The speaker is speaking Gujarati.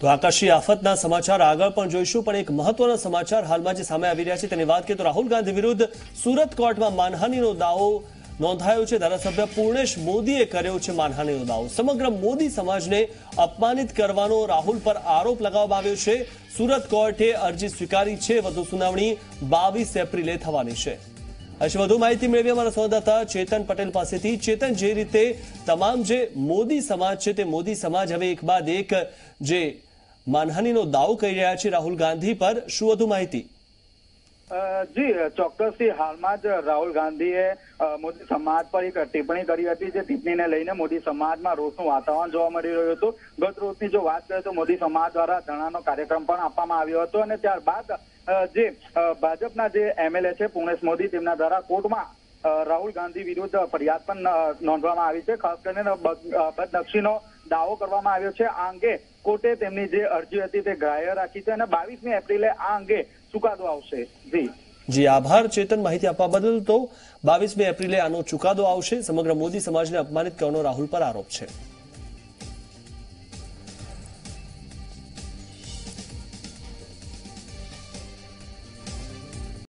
તો આકાશી આફતના સમાચાર આગળ પણ જોઈશું, પણ એક મહત્વના સમાચાર હાલમાં જે સામે આવી રહ્યા છે તેની વાત કરીએ તો રાહુલ ગાંધી વિરુદ્ધ સુરત કોર્ટમાં માનહાનિનો દાવો નોંધાયો છે. ધારાસભ્ય પૂર્ણેશ મોદીએ કર્યો છે માનહાનિનો દાવો. સમગ્ર મોદી સમાજને અપમાનિત કરવાનો રાહુલ પર આરોપ લગાવવામાં આવ્યો છે. સુરત કોર્ટે અરજી સ્વીકારી છે. વધુ સુનાવણી બાવીસ એપ્રિલે થવાની છે. હશે વધુ માહિતી મેળવી અમારા સંવાદદાતા ચેતન પટેલ પાસેથી. ચેતન, જે રીતે તમામ જે મોદી સમાજ છે તે મોદી સમાજ હવે એક બાદ એક જે માનહાનિનો દાવો કરી રહ્યા છે રાહુલ ગાંધી પર શું વધુ માહિતી? જી, ચોક્કસથી હાલમાં જ રાહુલ ગાંધીએ મોદી સમાજ પર એક ટિપ્પણી કરી હતી જે ટિપ્પણીને લઈને મોદી સમાજમાં રોષનું વાતાવરણ જોવા મળી રહ્યું હતું. ગત રોજની જો વાત કરીએ તો મોદી સમાજ દ્વારા ધરણાનો કાર્યક્રમ પણ આપવામાં આવ્યો હતો અને ત્યારબાદ જે ભાજપના જે એમએલએ છે પૂર્ણેશ મોદી તેમના દ્વારા કોર્ટમાં રાહુલ ગાંધી વિરુદ્ધ ફરિયાદ પણ નોંધવામાં આવી છે. ખાસ કરીને બદનક્ષીનો દાવો કરવામાં આવ્યો છે. આ અંગે કોર્ટે તેમની જે અરજી હતી તે ગ્રાહ્ય રાખી છે અને બાવીસમી એપ્રિલે આ અંગે ચુકાદો આવશે. જી. જી, આભાર. ચેતન, માહિતી આપવા બદલ તો બાવીસમી એપ્રિલે આનો ચુકાદો આવશે. સમગ્ર મોદી સમાજને અપમાનિત કરવાનો રાહુલ પર આરોપ છે.